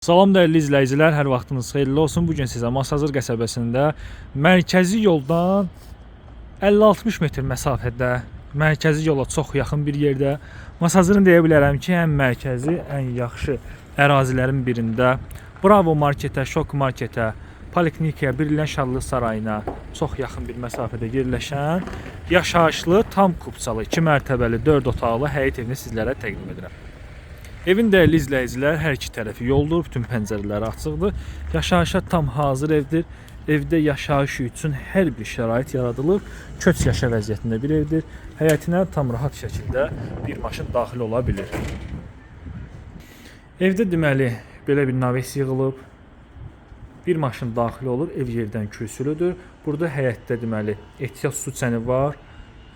Salam dəyərli izləyicilər, hər vaxtınız xeyirli olsun. Bu gün sizə Masazır qəsəbəsində mərkəzi yoldan 50-60 metr məsafədə, mərkəzi yola çox yaxın bir yerdə Masazırın deyə bilərəm ki, ən mərkəzi, ən yaxşı ərazilərin birində Bravo marketə, Şok marketə, Poliklinikaya, Birilən Şadlıq sarayına çox yaxın bir məsafədə yerləşən yaşayışlı, tam kubçalı, 2 mərtəbəli, 4 otaqlı həyət evini sizlərə təqdim edirəm. Evin dəyərli izləyicilər, hər iki tərəfi yoldur, bütün pəncərələri açıqdır. Yaşayışa tam hazır evdir. Evdə yaşayış üçün hər bir şərait yaradılıb. Köç yaşa vəziyyətində bir evdir. Həyətinə tam rahat şəkildə bir maşın daxil ola bilir. Evdə deməli belə bir naves yığılıb. Bir maşın daxil olur, ev yerdən kürsülüdür. Burada həyətdə deməli ehtiyat su çəni var.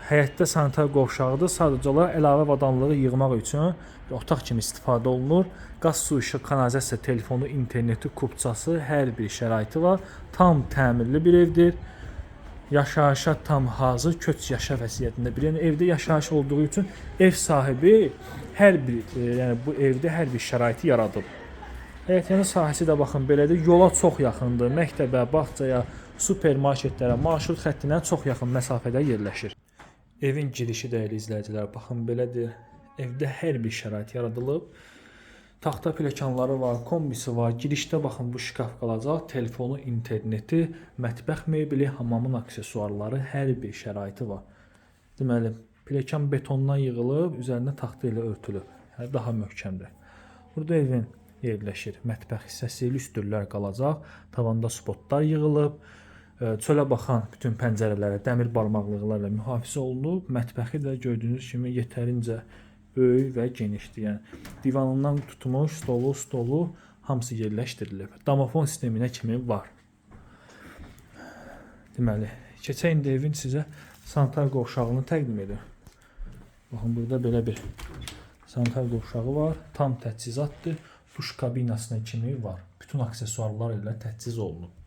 Həyətdə sanitar qovşağıdır. Sadəcə olaraq əlavə avadanlığı yığmaq üçün otaq kimi istifadə olunur. Qaz, su, işıq, kanalizasiya, telefonu, interneti, kupçası, hər bir şəraiti var. Tam təmirli bir evdir. Yaşayışa tam hazır, köç yaşa vəziyyətində bir yəni evdə yaşayış olduğu üçün ev sahibi hər bir e, yəni bu evdə hər bir şəraiti yaradıb. Həyətin sahəsi də baxın belədir. Yola çox yaxındır. Məktəbə, bağçaya, supermarketlərə, marşrut xəttinə çox yaxın məsafədə yerləşir. Evin girişi dəyərli izləyicilər, baxın belədir. Evdə hər bir şərait yaradılıb. Taxta pilləkənləri var, kombisi var. Girişdə baxın bu şkaf qalacaq. Telefonu, interneti, mətbəx mebeli, hamamın aksesuarları, hər bir şəraiti var. Deməli, pilləkən betondan yığılıb, üzərinə taxta ilə örtülüb. Yəni daha möhkəmdir. Burada evin yerləşir. Mətbəx hissəsi, lüstrlər qalacaq. Tavanda spotlar yığılıb. Çölə baxan bütün pəncərələrə dəmir barmaqlıqlarla mühafizə olunub. Mətbəxi də gördüyünüz kimi yetərincə böyük və genişdir. Yəni divanından tutmuş stolu, stolu hamısı yerləşdirilib. Domofon sisteminə kimi var. Deməli, keçək indi evin sizə sanitar qovşağını təqdim edir. Baxın burada belə bir sanitar qovşağı var. Tam təchizatdır. Duş kabinasına kimi var. Bütün aksesuarlar ilə təchiz olunub.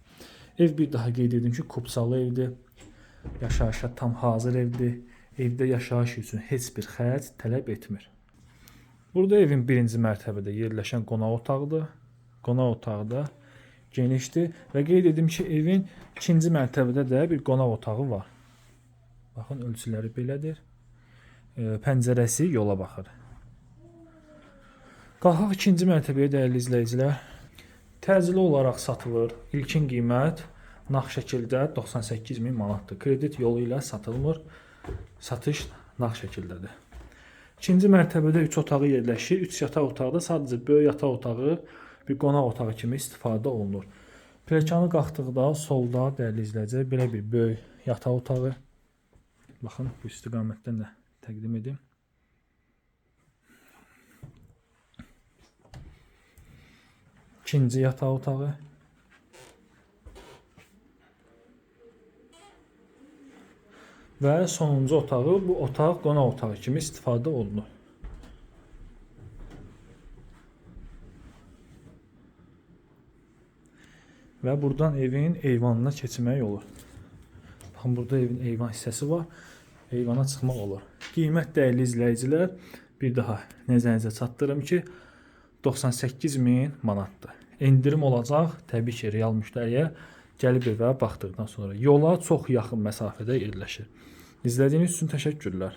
Ev bir daha qeyd edim ki, kupsalı evdir. Yaşayışa tam hazır evdir. Evdə yaşayış üçün heç bir xərc tələb etmir. Burada evin birinci mərtəbədə yerləşən qonaq otağıdır. Qonaq otağı da genişdir və qeyd edim ki, evin ikinci mərtəbədə də bir qonaq otağı var. Baxın ölçüləri belədir. E, Pəncərəsi yola baxır. Qalxaq ikinci mərtəbəyə dəyərli izləyicilər. Təcili olaraq satılır. İlkin qiymət nağd şəkildə 98 min manatdır. Kredit yolu ilə satılmır. Satış nağd şəkildədir. İkinci mərtəbədə 3 otağı yerləşir. 3 yataq otağı da sadəcə böyük yataq otağı, bir qonaq otağı kimi istifadə olunur. Pilləkəni qalxdıqda solda dəyərli izləyicilər belə bir böyük yataq otağı. Baxın bu istiqamətdən də təqdim edim. İkinci yataq otağı. Və sonuncu otağı bu otaq qonaq otağı kimi istifadə olunur. Və buradan evin eyvanına keçmək olur. Baxın burada evin eyvan hissəsi var. Eyvana çıxmaq olur. Qiymət dəyərli izləyicilər bir daha nəzərinizə çatdırım ki 98 min manatdır. Endirim olacaq təbii ki real müştəriyə gəlib evə baxdıqdan sonra yola çox yaxın məsafədə yerləşir. İzlədiyiniz üçün təşəkkürlər.